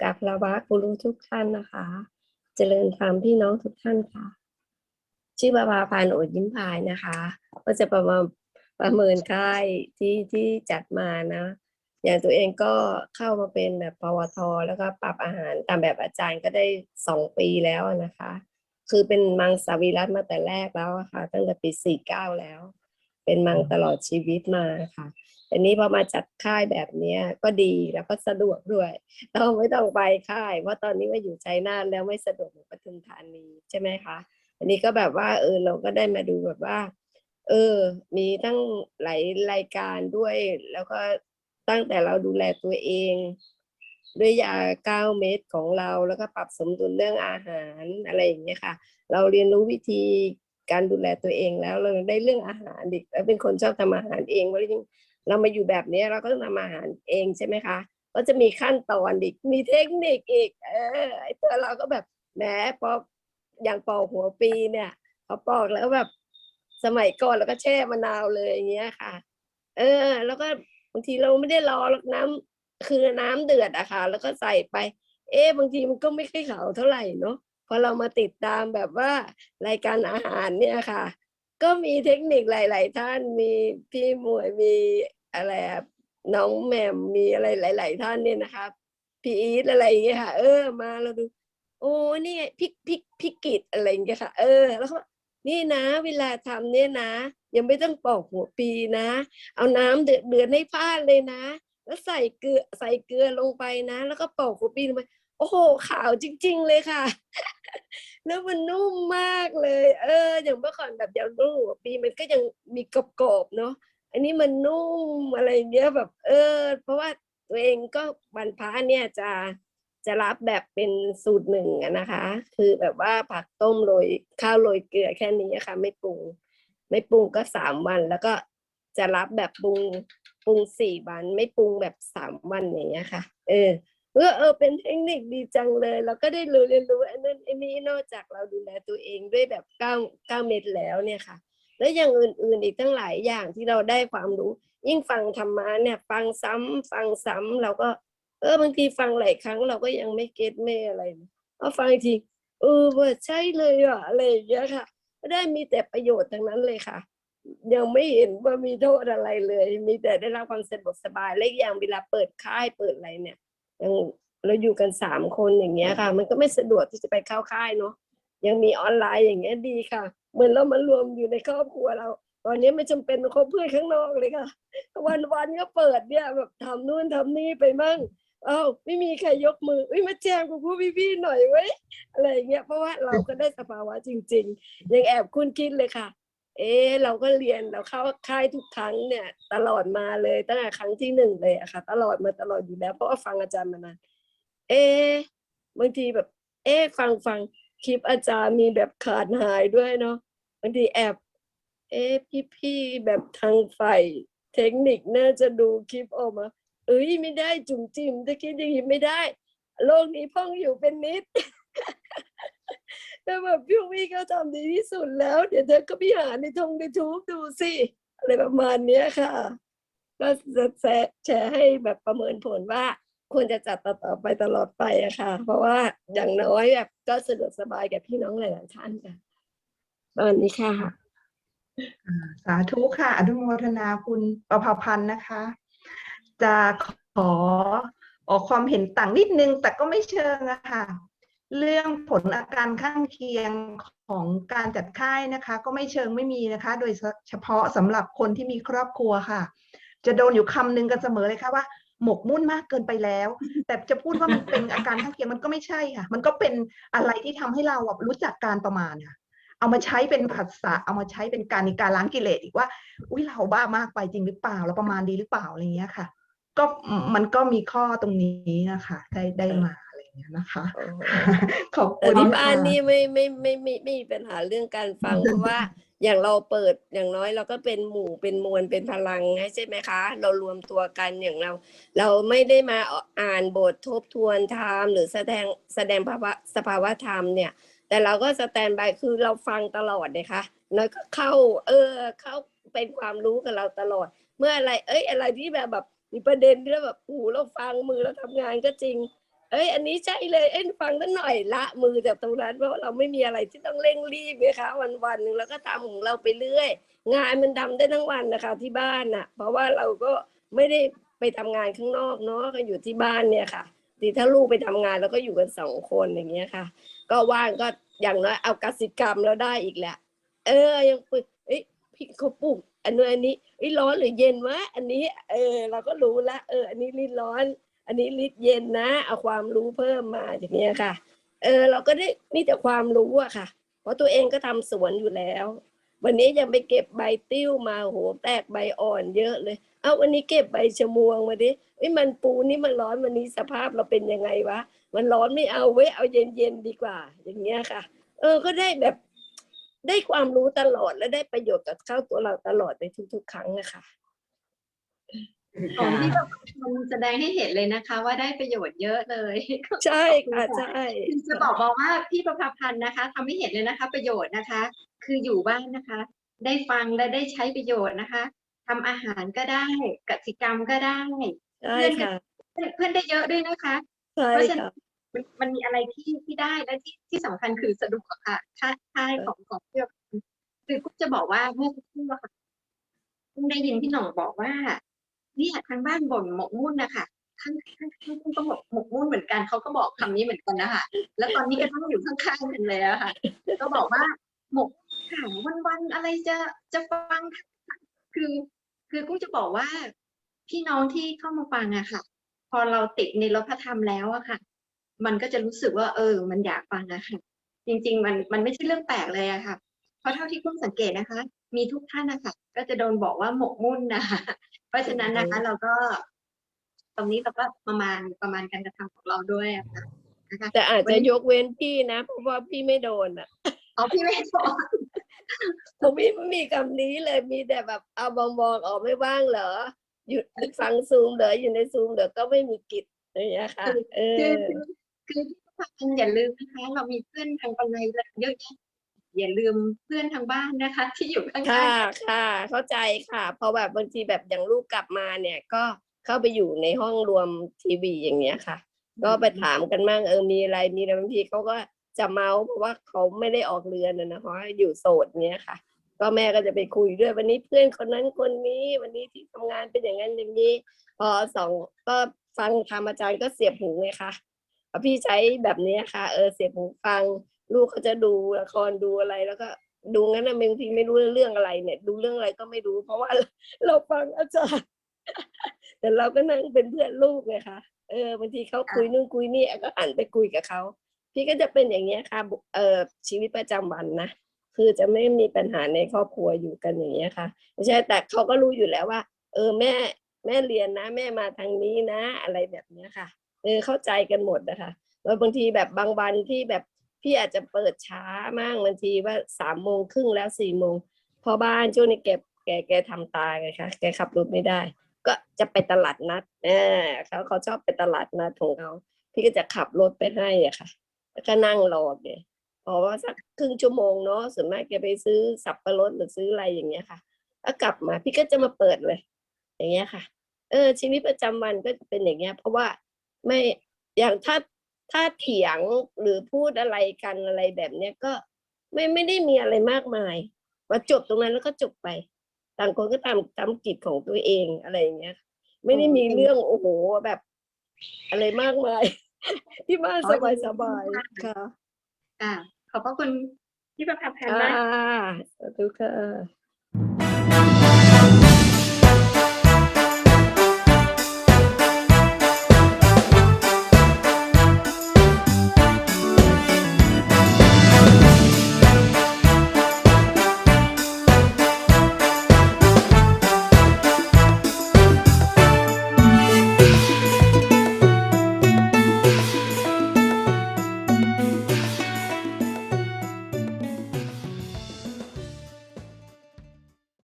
กราบลาวะกูรูทุกท่านนะคะ เจริญธรรมพี่น้องทุกท่านค่ะ ชื่อบาบาพานโอดยิ้มพายนะคะ ก็จะประมาณประเมินค่ายที่ที่จัดมานะ อย่างตัวเองก็เข้ามาเป็นแบบปวท แล้วก็ปรับอาหารตามแบบอาจารย์ก็ได้สองปีแล้วนะคะ คือเป็นมังสวิรัตมาแต่แรกแล้วะค่ะ ตั้งแต่ปีสี่เก้าแล้ว เป็นมังตลอดชีวิตมาค่ะ แต่นี้พอมาจัดค่ายแบบเนี้ยก็ดีแล้วก็สะดวกด้วยเราไม่ต้องไปค่าย เพราะตอนนี้มาอยู่ชัยนาทแล้วไม่สะดวกเหมือนปทุมธานีใช่ไหมคะ อันนี้ก็แบบว่าเออเราก็ได้มาดูแบบว่า เออ มีตั้งหลายรายการด้วย แล้วก็ตั้งแต่เราดูแลตัวเอง ด้วยยาเก้าเม็ดของเราแล้วก็ปรับสมดุลเรื่องอาหารอะไรอย่างเงี้ยค่ะ เราเรียนรู้วิธีการดูแลตัวเองแล้วเราได้เรื่องอาหารดิแล้วเป็นคนชอบทำอาหารเองว่ายิ่ง เรามาอยู่แบบนี้เราก็ต้องทำอาหารเองใช่ไหมคะ ก็จะมีขั้นตอนอีกมีเทคนิคอีก เออไอตัวเราก็แบบแหมพออย่างปอกหัวปีเนี่ยพอปอกแล้วแบบสมัยก่อนเราก็แช่มะนาวเลยอย่างเงี้ยค่ะ เออ แล้วก็บางทีเราไม่ได้รอหรอกน้ำคือน้ำเดือดอะค่ะ แล้วก็ใส่ไป เอ๊บางทีมันก็ไม่ค่อยขาวเท่าไหร่เนาะพอเรามาติดตามแบบว่ารายการอาหารเนี่ยค่ะ ก็มีเทคนิคหลาย ๆ ท่านมีพี่หมวยมีอะไรอะน้องแหม่มมีอะไรหลาย ๆ ท่านเนี่ยนะคะพี่อีทอะไรอย่างเงี้ยค่ะ เออมาเราดู โอ้นี่ไงพิกพิกพิกกิดอะไรอย่างเงี้ยค่ะ เออ แล้วเขาบอกนี่นะ เวลาทำเนี่ยนะ ยังไม่ต้องปอกหัวปีนะ เอาน้ำเดือดเดือดให้พลาเลยนะ แล้วใส่เกลือใส่เกลือลงไปนะ แล้วก็ปอกหัวปีลงไป โอ้โหขาวจริง ๆ เลยค่ะ แล้วมันนุ่มมากเลย เออ อย่างเมื่อก่อนแบบยางลูกหัวปีมันก็ยังมีกรอบๆเนาะอันนี้มันนุ่มอะไรเงี้ยแบบ เออ เพราะว่าตัวเองก็วันพระเนี่ยจะจะรับแบบเป็นสูตรหนึ่งนะคะ คือแบบว่าผักต้มโรยข้าวโรยเกลือแค่นี้ค่ะ ไม่ปรุง ไม่ปรุงก็สามวัน แล้วก็จะรับแบบปรุงปรุงสี่วัน ไม่ปรุงแบบสามวันอย่างเงี้ยค่ะ เออ เออเออเป็นเทคนิคดีจังเลย เราก็ได้รู้เรียนรู้อันนั้นอันนี้นอกจากเราดูแลตัวเองด้วยแบบเก้าเก้าเม็ดแล้วเนี่ยค่ะ แล้วอย่างอื่นๆอีกตั้งหลายอย่างที่เราได้ความรู้ ยิ่งฟังธรรมะเนี่ย ฟังซ้ำฟังซ้ำเราก็ เออบางทีฟังหลายครั้งเราก็ยังไม่เก็ตไม่อะไรพอฟังอีกทีเออว่าใช่เลยอะอะไรอย่างเงี้ยค่ะได้มีแต่ประโยชน์ทั้งนั้นเลยค่ะ ยังไม่เห็นว่ามีโทษอะไรเลย มีแต่ได้รับความสะดวกสบายและอีกอย่างเวลาเปิดค่ายเปิดอะไรเนี่ย ยังเราอยู่กันสามคนอย่างเงี้ยค่ะ มันก็ไม่สะดวกที่จะไปเข้าค่ายเนาะยังมีออนไลน์อย่างเงี้ยดีค่ะ เหมือนเรามารวมอยู่ในครอบครัวเรา ตอนนี้ไม่จำเป็นต้องคบเพื่อนข้างนอกเลยค่ะ วันวันๆก็เปิดเนี่ยแบบทำนู่นทำนี่ไปมั่งเอ้าไม่มีใครยกมือเอ้ยมาแจ้งกับผู้พี่ๆหน่อยเว้ยอะไรอย่างเงี้ยเพราะว่าเราก็ได้สภาวะจริง ๆ ยังแอบคุ้นคิดเลยค่ะ เอ๊เราก็เรียนเราเข้าค่ายทุกครั้งเนี่ย ตลอดมาเลยตั้งแต่ครั้งที่หนึ่งเลยอะค่ะ ตลอดมาตลอดอยู่แล้ว เพราะว่าฟังอาจารย์มานานเอ๊บางทีแบบ เอ๊ฟังฟังคลิปอาจารย์มีแบบขาดหายด้วยเนาะบางทีแอบ เอ๊ะพี่แบบทางฝ่ายเทคนิคน่าจะดูคลิปออกมา เอ้ยไม่ได้จุ่มจิ้มถ้าคิดอย่างนี้ไม่ได้ โลกนี้พ่องอยู่เป็นนิด แต่แบบพี่วี่เขาทำดีที่สุดแล้ว เดี๋ยวเธอก็ไปหาในทงในทูบดูสิอะไรประมาณเนี้ยค่ะ ก็จะแชร์ให้แบบประเมินผลว่าควรจะจัดต่อไปตลอดไปอะค่ะ เพราะว่าอย่างน้อยแบบก็สะดวกสบายแก่พี่น้องหลายๆท่านค่ะประมาณนี้ค่ะสาธุค่ะ อนุโมทนาคุณประภาพันธ์นะคะ จะขอออกความเห็นต่างนิดนึง แต่ก็ไม่เชิงอะค่ะ เรื่องผลอาการข้างเคียงของการจัดค่ายนะคะ ก็ไม่เชิงไม่มีนะคะ โดยเฉพาะสำหรับคนที่มีครอบครัวค่ะ จะโดนอยู่คำนึงกันเสมอเลยค่ะว่าหมกมุ่นมากเกินไปแล้ว แต่จะพูดว่ามันเป็นอาการข้างเคียงมันก็ไม่ใช่ค่ะ มันก็เป็นอะไรที่ทำให้เรารู้จักการประมาณค่ะ เอามาใช้เป็นภาษาเอามาใช้เป็นการในการล้างกิเลสอีกว่า อุ้ยเราบ้ามากไปจริงหรือเปล่าเราประมาณดีหรือเปล่าอะไรเงี้ยค่ะ ก็มันก็มีข้อตรงนี้นะคะได้ได้มา อะไรเงี้ยนะคะขอบแต่คุณที่ค่ะบ้านนี่ไม่ไม่ไม่ไม่ไม่มีปัญหาเรื่องการฟังเพราะว่าอย่างเราเปิดอย่างน้อยเราก็เป็นหมู่เป็นมวลเป็นพลังใช่ไหมคะ เรารวมตัวกันอย่างเรา เราไม่ได้มาอ่านบททบทวนธรรมหรือแสดงแสดงภาวะสภาวะธรรมเนี่ย แต่เราก็สแตนบายคือเราฟังตลอดเลยค่ะแล้วก็เข้า เออเข้าเป็นความรู้กับเราตลอด เมื่ออะไร เอ้ยอะไรที่แบบแบบมีประเด็นที่เราแบบโอ้โหเราฟังมือเราทำงานก็จริง เอ้ย อันนี้ใช่เลยเอ้ยฟังกันหน่อยละมือจากตรงนั้นเพราะเราไม่มีอะไรที่ต้องเร่งรีบนะคะวันวันหนึ่งแล้วก็ทำของเราไปเรื่อย งานมันทำได้ทั้งวันนะคะ ที่บ้านน่ะ เพราะว่าเราก็ไม่ได้ไปทำงานข้างนอกเนาะก็อยู่ที่บ้านเนี่ยค่ะทีถ้าลูกไปทำงานแล้วก็อยู่กันสองคนอย่างเงี้ยค่ะ ก็ว่างก็อย่างน้อยเอากสิกรรมแล้วได้อีกแหละ เออยังปุยเอ้ยพี่เขาปลูกอันนู้นอันนี้เอ้ยร้อนหรือเย็นวะอันนี้ เออ เราก็รู้ละเออ อันนี้รีดร้อน อันนี้รีดเย็นนะ เอาความรู้เพิ่มมาอย่างเงี้ยค่ะ เออ เราก็ได้มีแต่ความรู้อะค่ะ เพราะตัวเองก็ทำสวนอยู่แล้ว วันนี้ยังไปเก็บใบติ้วมาโหแตกใบอ่อนเยอะเลย เอาวันนี้เก็บใบชะมวงมาดิเอ้มันปูนี่มันร้อนวันนี้สภาพเราเป็นยังไงวะ มันร้อนไม่เอาเว้ยเอาเย็นๆดีกว่า อย่างเงี้ยค่ะ เออ ก็ได้แบบได้ความรู้ตลอดและได้ประโยชน์กับเข้าตัวเราตลอดในทุกๆ ครั้งนะคะ ของที่แบบมันแสดงให้เห็นเลยนะคะ ว่าได้ประโยชน์เยอะเลยใช่ค่ะใช่คือจะบอกบอกว่าพี่ประภาพันธ์นะคะทำให้เห็นเลยนะคะ ประโยชน์นะคะ คืออยู่บ้านนะคะ ได้ฟังและได้ใช้ประโยชน์นะคะทำอาหารก็ได้กสิกรรมก็ได้ใช่ค่ะเพื่อนได้เยอะด้วยนะคะใช่เพราะฉะนั้ค่ะนมันมันมีอะไรที่ที่ได้และที่ที่สำคัญคือสะดวกอะค่ะค่าค่ายของของเที่ยวคือกุ๊กจะบอกว่าเมื่อสักครู่อะค่ะกุ๊กได้ยินพี่หน่องบอกว่า เนี่ยทางบ้านบ่นหมกมุ่นนะคะข้างข้างข้างก็บอกหมกมุ่นเหมือนกันเขาก็บอกคำนี้เหมือนกันนะคะแล้วตอนนี้ก็นั่งอยู่ข้างๆกันเลยอะค่ะก็บอกว่าหมกข่าววันๆอะไรจะจะฟัง คือ คือกุ๊กจะบอกว่าพี่น้องที่เข้ามาฟังอะค่ะ พอเราติดในรถพระธรรมแล้วอะค่ะ มันก็จะรู้สึกว่า เออ มันอยากฟังอะค่ะ จริง ๆ มันมันไม่ใช่เรื่องแปลกเลยอะค่ะ เพราะเท่าที่คุณสังเกตนะคะ มีทุกท่านนะคะก็จะโดนบอกว่าหมกมุ่นนะคะ เพราะฉะนั้นนะคะเราก็ ตรงนี้เราก็ประมาณประมาณการกระทำของเราด้วยอะค่ะนะคะแต่อาจจะยกเว้นพี่นะเพราะว่าพี่ไม่โดนอะอ๋อพี่ไม่บอกผมพี่ไม่มีคำนี้เลยมีแต่แบบเอาบองบองๆออกไม่ว่างเหรอหยุดฟังซูมเหรออยู่ในซูมเหรอก็ไม่มีกิจอย่างเงี้ยค่ะ เอคืออคือคือที่ฟังอย่าลืมนะคะเรามีเพื่อนทางปันในเยอะแยะ อย่าลืมเพื่อนทางบ้านนะคะ ที่อยู่ข้างค่ะๆค่ะ เข้าใจค่ะ เพราะแบบบางทีแบบอย่างลูกกลับมาเนี่ยก็เข้าไปอยู่ในห้องรวมทีวีอย่างเงี้ยค่ะ ก็ไปถามกันมั่งเออมีอะไรมีอะไรบางทีเขาก็จะเมาส์เพราะว่าเขาไม่ได้ออกเรือนนะนะเพราะว่าอยู่โสดเนี้ยค่ะ ก็แม่ก็จะไปคุยด้วยวันนี้เพื่อนคนนั้นคนนี้ วันนี้ที่ทำงานเป็นอย่างนั้นอย่างนี้ พอสองก็ฟังธรรมอาจารย์ก็เสียบหูไงคะพอพี่ใช้แบบเนี้ยค่ะ เออเสียบหูฟัง ลูกเขาจะดูละครดูอะไรแล้วก็ ดูงั้นนะบางทีไม่รู้เรื่องอะไรเนี่ย ดูเรื่องอะไรก็ไม่รู้ เพราะว่าเราฟังอาจารย์แต่เราก็นั่งเป็นเพื่อนลูกไงคะเออบางทีเขาคุยนู่นคุยนี่ก็หันไปคุยกับเขาพี่ก็จะเป็นอย่างเงี้ยค่ะเออชีวิตประจำวันนะคือจะไม่มีปัญหาในครอบครัวอยู่กันอย่างเงี้ยค่ะไม่ใช่แต่เขาก็รู้อยู่แล้วว่า เออแม่แม่เรียนนะ แม่มาทางนี้นะ อะไรแบบเนี้ยค่ะเออเข้าใจกันหมดนะคะแล้วบางทีแบบบางวันที่แบบ พี่อาจจะเปิดช้ามากบางทีว่าสามโมงครึ่งแล้วสี่โมงพอบ้านช่วงนี้แกแกแกทำตาไงคะแกขับรถไม่ได้ ก็จะไปตลาดนัดเออเขาเขาชอบไปตลาดนัดของเขาพี่ก็จะขับรถไปให้อะค่ะ แล้วก็นั่งรอแกพอว่าสักครึ่งชั่วโมงเนาะส่วนมากแกไปซื้อสับปะรดหรือซื้ออะไรอย่างเงี้ยค่ะแล้วกลับมาพี่ก็จะมาเปิดเลย อย่างเงี้ยค่ะ เออชีวิตประจำวันก็จะเป็นอย่างเงี้ย เพราะว่าไม่อย่างถ้า ถ้าเถียงหรือพูดอะไรกันอะไรแบบเนี้ยก็ไม่ไม่ได้มีอะไรมากมายว่าจบตรงนั้นแล้วก็จบไป ต่างคนก็ตามทำกิจของตัวเองอะไรอย่างเงี้ย ไม่ได้มีเรื่องโอ้โหแบบ อะไรมากมาย ที่บ้านอ๋สอดีบายสมากบายๆค่ะค่ะขอบพระคุณพี่ประภาพันธ์ค่ะมากสาธุค่ะ